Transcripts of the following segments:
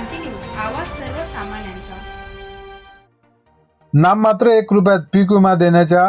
क्रांती news आवाज सर्वसामान्यांचा. नाममात्र एक रुपयात पीक विमा देण्याच्या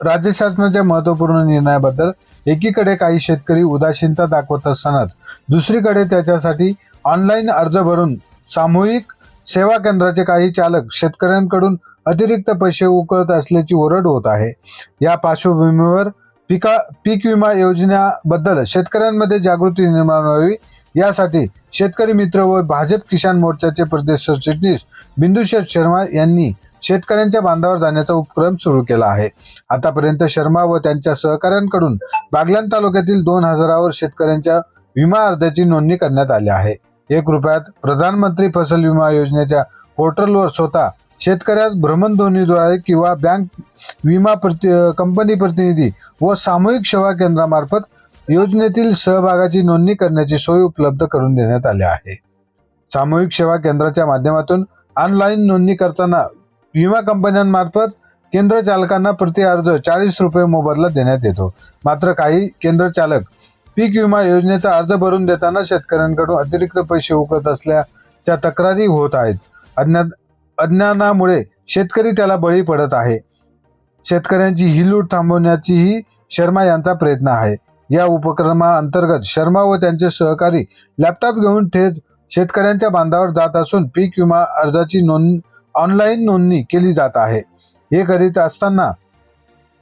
राज्य शासनाच्या महत्त्वपूर्ण निर्णयाबद्दल एकीकडे काही शेतकरी उदासीनता दाखवत असतानाच दुसरीकडे त्याच्यासाठी ऑनलाईन अर्ज भरून सामूहिक सेवा केंद्राचे काही चालक शेतकऱ्यांकडून अतिरिक्त पैसे उकळत असल्याची ओरड होत आहे. या पार्श्वभूमीवर पिका पीक विमा योजनेबद्दल शेतकऱ्यांमध्ये जागृती निर्माण व्हावी यासाठी शेतकरी मित्र व भाजप किसान मोर्चाचे प्रदेश सरचिटणीस बिंदुशेठ शर्मा यांनी शेतकऱ्यांच्या बांधावर जाण्याचा उपक्रम सुरू केला आहे. आतापर्यंत शर्मा व त्यांच्या सहकाऱ्यांकडून बागलान तालुक्यातील दोन हजारावर शेतकऱ्यांच्या विमा अर्जाची नोंदणी करण्यात आली आहे. एक रुपयात प्रधानमंत्री फसल विमा योजनेच्या पोर्टलवर स्वतः शेतकऱ्यास भ्रमणध्वनीद्वारे किंवा बँक विमा प्रति कंपनी प्रतिनिधी व सामूहिक सेवा केंद्रामार्फत योजनेतील सहभागाची नोंदणी करण्याची सोय उपलब्ध करून देण्यात आली आहे. सामूहिक सेवा केंद्राच्या माध्यमातून ऑनलाईन नोंदणी करताना विमा कंपन्यांमार्फत केंद्र चालकांना प्रति अर्ज चाळीस रुपये मोबदला देण्यात येतो. मात्र काही केंद्र चालक पीक विमा योजनेचा अर्ज भरून देताना शेतकऱ्यांकडून अतिरिक्त पैसे उकळत असल्याच्या तक्रारी होत आहेत. अज्ञात अज्ञानामुळे शेतकरी त्याला बळी पडत आहे. शेतकऱ्यांची ही लूट थांबवण्याचीही शर्मा यांचा प्रयत्न आहे. या उपक्रमाअंतर्गत शर्मा व त्यांचे सहकारी लॅपटॉप घेऊन थेट शेतकऱ्यांच्या बांधावर जात असून पीक विमा अर्जाची नोंद ऑनलाईन नोंदणी केली जात आहे. हे करीत असताना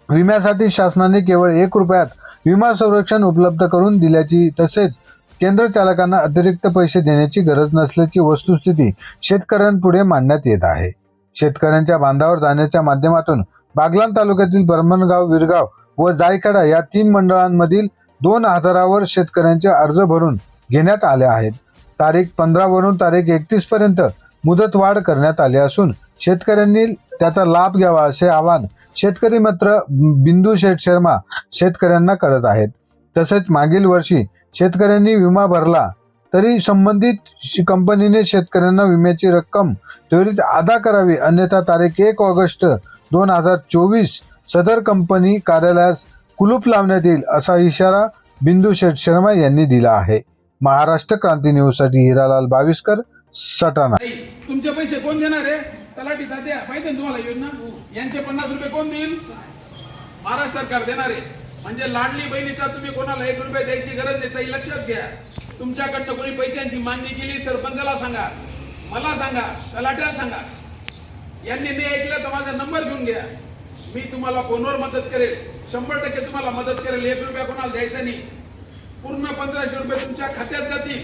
विम्यासाठी शासनाने केवळ एक रुपयात विमा संरक्षण उपलब्ध करून दिल्याची तसेच केंद्र चालकांना अतिरिक्त पैसे देण्याची गरज नसल्याची वस्तुस्थिती शेतकऱ्यांपुढे मांडण्यात येत आहे. शेतकऱ्यांच्या बांधावर जाण्याच्या माध्यमातून बागलाण तालुक्यातील बर्मनगाव विरगाव व जायखेडा या तीन मंडळांमधील दोन हजारावर शेतकऱ्यांचे अर्ज भरून घेण्यात आले आहेत. तारीख पंधरावरून तारीख एकतीस पर्यंत मुदतवाढ करण्यात आली असून शेतकऱ्यांनी त्याचा लाभ घ्यावा असे आवाहन शेतकरी मित्र बिंदू शेठ शर्मा शेतकऱ्यांना करत आहेत. तसेच मागील वर्षी शेतकऱ्यांनी विमा भरला तरी संबंधित कंपनीने शेतकऱ्यांना विम्याची रक्कम त्वरित अदा करावी. अन्यथा तारीख एक ऑगस्ट दोन हजार चोवीस सदर कंपनी कार्यालयास कुलूप लावण्यात येईल असा इशारा बिंदू शेठ शर्मा यांनी दिला आहे. महाराष्ट्र क्रांती न्यूजसाठी हिरालाल बाविस्कर सटाणा. तुमचे पैसे कोण देणार आहे? तलाठी द्या माहिती आहे तुम्हाला योजना? यांचे पन्नास रुपये कोण देईल? महाराष्ट्र सरकार देणार आहे. म्हणजे लाडली बहिणीचा तुम्ही कोणाला एक रुपये द्यायची गरज नाही लक्षात घ्या. तुमच्याकडनं कोणी पैशांची मागणी केली सरपंचाला सांगा. मला सांगा तलाट्याला सांगा. यांनी नाही ऐकलं तर माझा नंबर घेऊन घ्या. मी तुम्हाला फोनवर मदत करेल? शंभर टक्के तुम्हाला मदत करेल. एक रुपया कोणाला द्यायचा नाही. पूर्ण पंधराशे रुपये तुमच्या खात्यात जातील.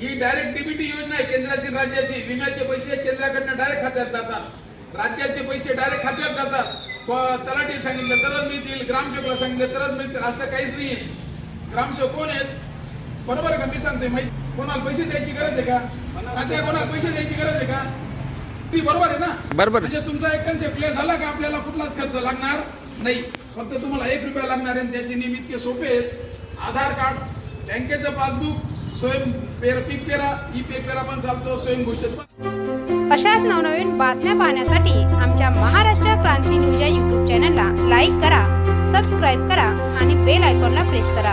ही डायरेक्ट डीबीटी योजना आहे केंद्राची राज्याची. विम्याचे पैसे केंद्राकडनं डायरेक्ट खात्यात जातात. राज्याचे पैसे डायरेक्ट खात्यात जातात. तलाठी सांगितलं तरच मिळतील. ग्रामसेवकला सांगितलं तरच मिळतील. असं काहीच नाही ग्रामसेवक कोण आहेत? बरोबर का? मी सांगतोय माहिती कोणाला पैसे द्यायची गरज आहे का? तात्या कोणाला पैसे द्यायची गरज आहे का? ती बरोबर आहे ना? बरोबर. म्हणजे तुमचा एक कन्सेप्ट क्लिअर झाला का आपल्याला कुठलाच खर्च लागणार नाही? फक्त तुम्हाला एक रुपया लागणार आहे आणि त्याचे नियम इतके सोपे आहेत. आधार कार्ड बँकेचं पासबुक स्वयं पेर पीक पेरा ई पीक पेरा पण चालतो स्वयं घोषित पण. अशाच नवनवीन बातम्या पाहण्यासाठी आमच्या महाराष्ट्र क्रांती न्यूज या यूट्यूब चॅनलला लाईक करा सबस्क्राईब करा आणि बेल आयकॉनला प्रेस करा.